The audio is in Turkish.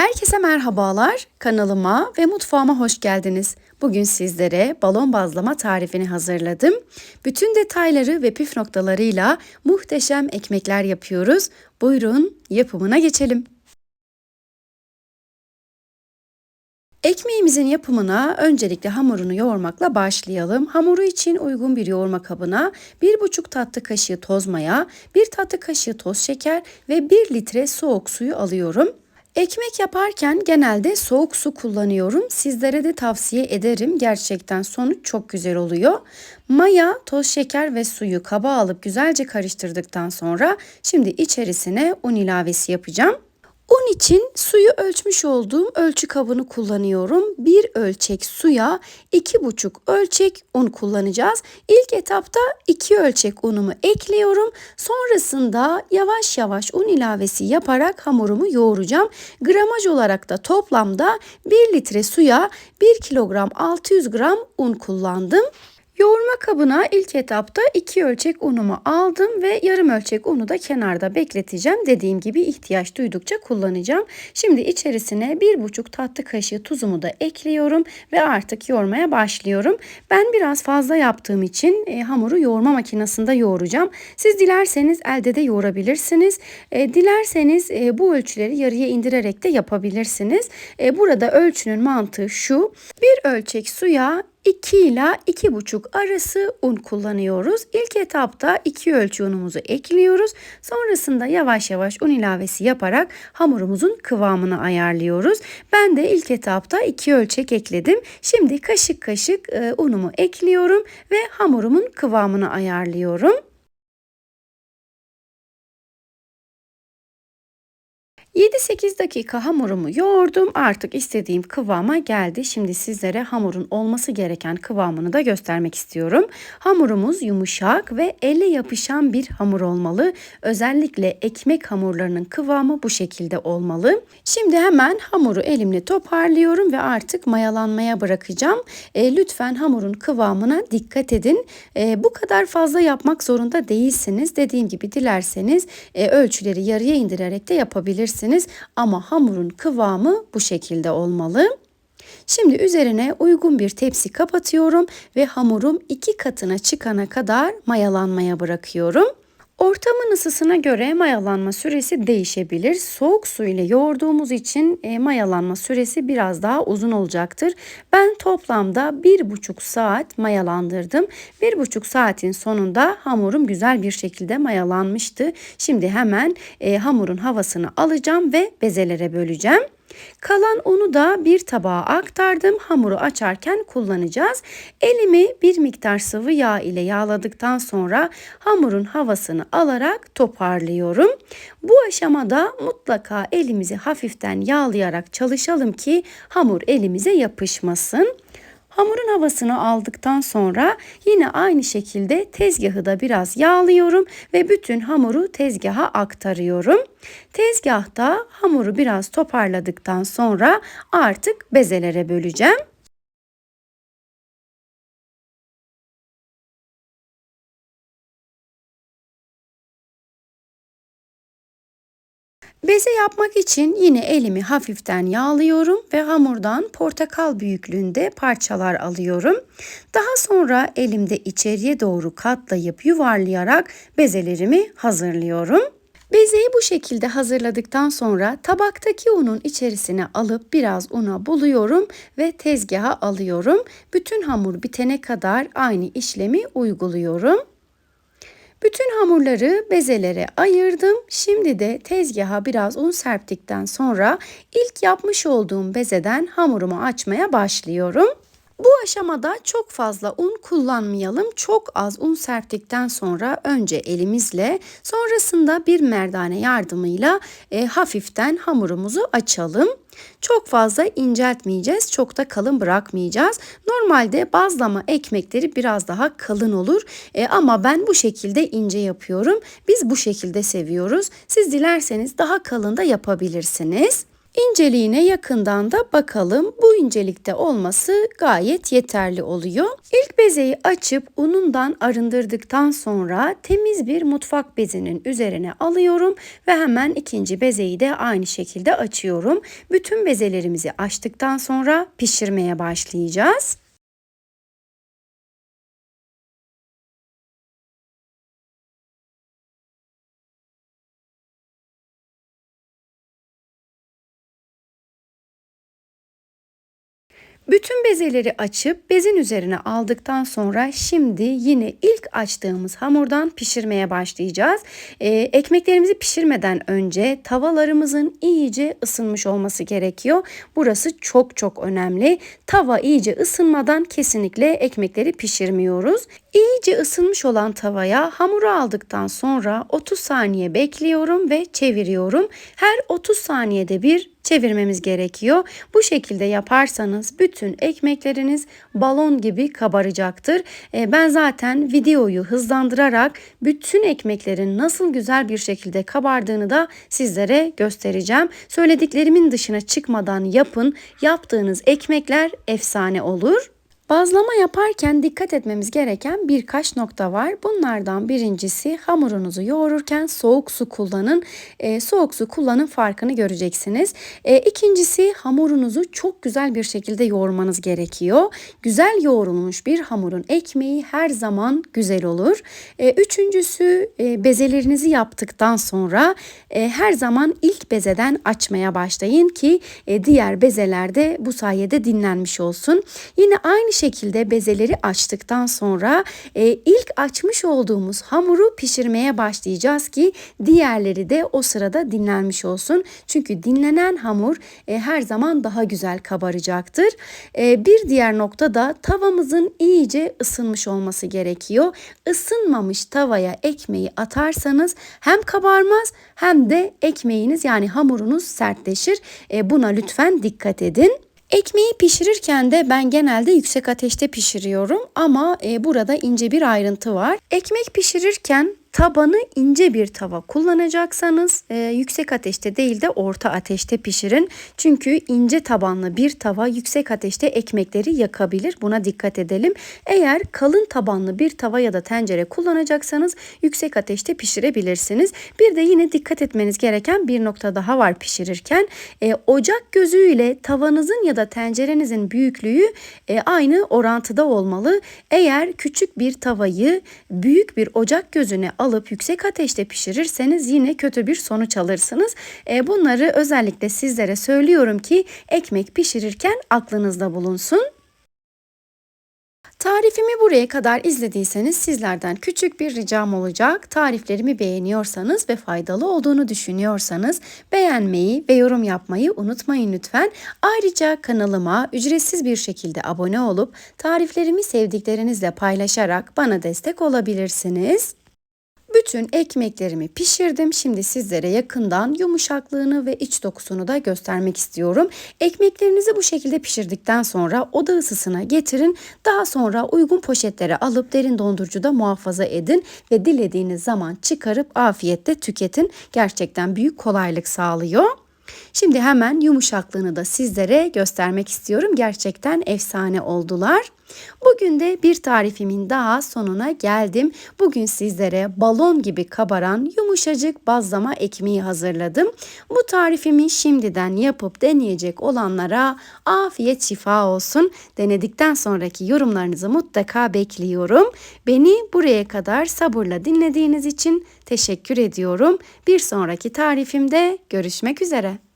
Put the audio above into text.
Herkese merhabalar. Kanalıma ve mutfağıma hoş geldiniz. Bugün sizlere balon bazlama tarifini hazırladım. Bütün detayları ve püf noktalarıyla muhteşem ekmekler yapıyoruz. Buyurun yapımına geçelim. Ekmeğimizin yapımına öncelikle hamurunu yoğurmakla başlayalım. Hamuru için uygun bir yoğurma kabına 1,5 tatlı kaşığı toz maya, 1 tatlı kaşığı toz şeker ve 1 litre soğuk suyu alıyorum. Ekmek yaparken genelde soğuk su kullanıyorum. Sizlere de tavsiye ederim. Gerçekten sonuç çok güzel oluyor. Maya, toz şeker ve suyu kaba alıp güzelce karıştırdıktan sonra şimdi içerisine un ilavesi yapacağım. Un için suyu ölçmüş olduğum ölçü kabını kullanıyorum. Bir ölçek suya iki buçuk ölçek un kullanacağız. İlk etapta iki ölçek unumu ekliyorum. Sonrasında yavaş yavaş un ilavesi yaparak hamurumu yoğuracağım. Gramaj olarak da toplamda 1 litre suya 1 kilogram 600 gram un kullandım. Yoğurma kabına ilk etapta 2 ölçek unumu aldım ve yarım ölçek unu da kenarda bekleteceğim. Dediğim gibi ihtiyaç duydukça kullanacağım. Şimdi içerisine 1,5 tatlı kaşığı tuzumu da ekliyorum ve artık yoğurmaya başlıyorum. Ben biraz fazla yaptığım için e, hamuru yoğurma makinesinde yoğuracağım. Siz dilerseniz elde de yoğurabilirsiniz. E, dilerseniz e, bu ölçüleri yarıya indirerek de yapabilirsiniz. E, burada ölçünün mantığı şu. Bir ölçek suya 2 ile 2,5 arası un kullanıyoruz. İlk etapta 2 ölçü unumuzu ekliyoruz. Sonrasında yavaş yavaş un ilavesi yaparak hamurumuzun kıvamını ayarlıyoruz. Ben de ilk etapta 2 ölçek ekledim. Şimdi kaşık kaşık e, unumu ekliyorum ve hamurumun kıvamını ayarlıyorum. 7-8 dakika hamurumu yoğurdum. Artık istediğim kıvama geldi. Şimdi sizlere hamurun olması gereken kıvamını da göstermek istiyorum. Hamurumuz yumuşak ve elle yapışan bir hamur olmalı. Özellikle ekmek hamurlarının kıvamı bu şekilde olmalı. Şimdi hemen hamuru elimle toparlıyorum ve artık mayalanmaya bırakacağım. E, lütfen hamurun kıvamına dikkat edin. E, bu kadar fazla yapmak zorunda değilsiniz. Dediğim gibi dilerseniz e, ölçüleri yarıya indirerek de yapabilirsiniz yapabilirsiniz ama hamurun kıvamı bu şekilde olmalı. Şimdi üzerine uygun bir tepsi kapatıyorum ve hamurum iki katına çıkana kadar mayalanmaya bırakıyorum. Ortamın ısısına göre mayalanma süresi değişebilir. Soğuk su ile yoğurduğumuz için e, mayalanma süresi biraz daha uzun olacaktır. Ben toplamda bir buçuk saat mayalandırdım. Bir buçuk saatin sonunda hamurum güzel bir şekilde mayalanmıştı. Şimdi hemen e, hamurun havasını alacağım ve bezelere böleceğim. Kalan unu da bir tabağa aktardım. Hamuru açarken kullanacağız. Elimi bir miktar sıvı yağ ile yağladıktan sonra hamurun havasını alarak toparlıyorum. Bu aşamada mutlaka elimizi hafiften yağlayarak çalışalım ki hamur elimize yapışmasın. Hamurun havasını aldıktan sonra yine aynı şekilde tezgahı da biraz yağlıyorum ve bütün hamuru tezgaha aktarıyorum. Tezgahta hamuru biraz toparladıktan sonra artık bezelere böleceğim. Beze yapmak için yine elimi hafiften yağlıyorum ve hamurdan portakal büyüklüğünde parçalar alıyorum. Daha sonra elimde içeriye doğru katlayıp yuvarlayarak bezelerimi hazırlıyorum. Bezeyi bu şekilde hazırladıktan sonra tabaktaki unun içerisine alıp biraz una buluyorum ve tezgaha alıyorum. Bütün hamur bitene kadar aynı işlemi uyguluyorum. Bütün hamurları bezelere ayırdım. Şimdi de tezgaha biraz un serptikten sonra ilk yapmış olduğum bezeden hamurumu açmaya başlıyorum. Bu aşamada çok fazla un kullanmayalım. Çok az un serptikten sonra önce elimizle sonrasında bir merdane yardımıyla e, hafiften hamurumuzu açalım. Çok fazla inceltmeyeceğiz, çok da kalın bırakmayacağız. Normalde bazlama ekmekleri biraz daha kalın olur e, ama ben bu şekilde ince yapıyorum. Biz bu şekilde seviyoruz. Siz dilerseniz daha kalın da yapabilirsiniz. İnceliğine yakından da bakalım. Bu incelikte olması gayet yeterli oluyor. İlk bezeyi açıp unundan arındırdıktan sonra temiz bir mutfak bezinin üzerine alıyorum ve hemen ikinci bezeyi de aynı şekilde açıyorum. Bütün bezelerimizi açtıktan sonra pişirmeye başlayacağız. Bütün bezeleri açıp bezin üzerine aldıktan sonra şimdi yine ilk açtığımız hamurdan pişirmeye başlayacağız. Ee, ekmeklerimizi pişirmeden önce tavalarımızın iyice ısınmış olması gerekiyor. Burası çok çok önemli. Tava iyice ısınmadan kesinlikle ekmekleri pişirmiyoruz. İyice ısınmış olan tavaya hamuru aldıktan sonra 30 saniye bekliyorum ve çeviriyorum. Her 30 saniyede bir çevirmemiz gerekiyor. Bu şekilde yaparsanız bütün ekmekleriniz balon gibi kabaracaktır. E, ben zaten videoyu hızlandırarak bütün ekmeklerin nasıl güzel bir şekilde kabardığını da sizlere göstereceğim. Söylediklerimin dışına çıkmadan yapın. Yaptığınız ekmekler efsane olur. Bazlama yaparken dikkat etmemiz gereken birkaç nokta var. Bunlardan birincisi hamurunuzu yoğururken soğuk su kullanın. E, soğuk su kullanın farkını göreceksiniz. E, ikincisi hamurunuzu çok güzel bir şekilde yoğurmanız gerekiyor. Güzel yoğrulmuş bir hamurun ekmeği her zaman güzel olur. E, üçüncüsü e, bezelerinizi yaptıktan sonra e, her zaman ilk bezeden açmaya başlayın ki e, diğer bezeler de bu sayede dinlenmiş olsun. Yine aynı şekilde bezeleri açtıktan sonra e, ilk açmış olduğumuz hamuru pişirmeye başlayacağız ki diğerleri de o sırada dinlenmiş olsun. Çünkü dinlenen hamur e, her zaman daha güzel kabaracaktır. E, bir diğer nokta da tavamızın iyice ısınmış olması gerekiyor. Isınmamış tavaya ekmeği atarsanız hem kabarmaz hem de ekmeğiniz yani hamurunuz sertleşir. E, buna lütfen dikkat edin. Ekmeği pişirirken de ben genelde yüksek ateşte pişiriyorum ama e, burada ince bir ayrıntı var. Ekmek pişirirken Tabanı ince bir tava kullanacaksanız e, yüksek ateşte değil de orta ateşte pişirin. Çünkü ince tabanlı bir tava yüksek ateşte ekmekleri yakabilir. Buna dikkat edelim. Eğer kalın tabanlı bir tava ya da tencere kullanacaksanız yüksek ateşte pişirebilirsiniz. Bir de yine dikkat etmeniz gereken bir nokta daha var pişirirken. E, ocak gözüyle tavanızın ya da tencerenizin büyüklüğü e, aynı orantıda olmalı. Eğer küçük bir tavayı büyük bir ocak gözüne alıp yüksek ateşte pişirirseniz yine kötü bir sonuç alırsınız. E, bunları özellikle sizlere söylüyorum ki ekmek pişirirken aklınızda bulunsun. Tarifimi buraya kadar izlediyseniz sizlerden küçük bir ricam olacak. Tariflerimi beğeniyorsanız ve faydalı olduğunu düşünüyorsanız beğenmeyi ve yorum yapmayı unutmayın lütfen. Ayrıca kanalıma ücretsiz bir şekilde abone olup tariflerimi sevdiklerinizle paylaşarak bana destek olabilirsiniz. Bütün ekmeklerimi pişirdim. Şimdi sizlere yakından yumuşaklığını ve iç dokusunu da göstermek istiyorum. Ekmeklerinizi bu şekilde pişirdikten sonra oda ısısına getirin. Daha sonra uygun poşetlere alıp derin dondurucuda muhafaza edin ve dilediğiniz zaman çıkarıp afiyetle tüketin. Gerçekten büyük kolaylık sağlıyor. Şimdi hemen yumuşaklığını da sizlere göstermek istiyorum. Gerçekten efsane oldular. Bugün de bir tarifimin daha sonuna geldim. Bugün sizlere balon gibi kabaran yumuşacık bazlama ekmeği hazırladım. Bu tarifimi şimdiden yapıp deneyecek olanlara afiyet şifa olsun. Denedikten sonraki yorumlarınızı mutlaka bekliyorum. Beni buraya kadar sabırla dinlediğiniz için teşekkür ediyorum. Bir sonraki tarifimde görüşmek üzere.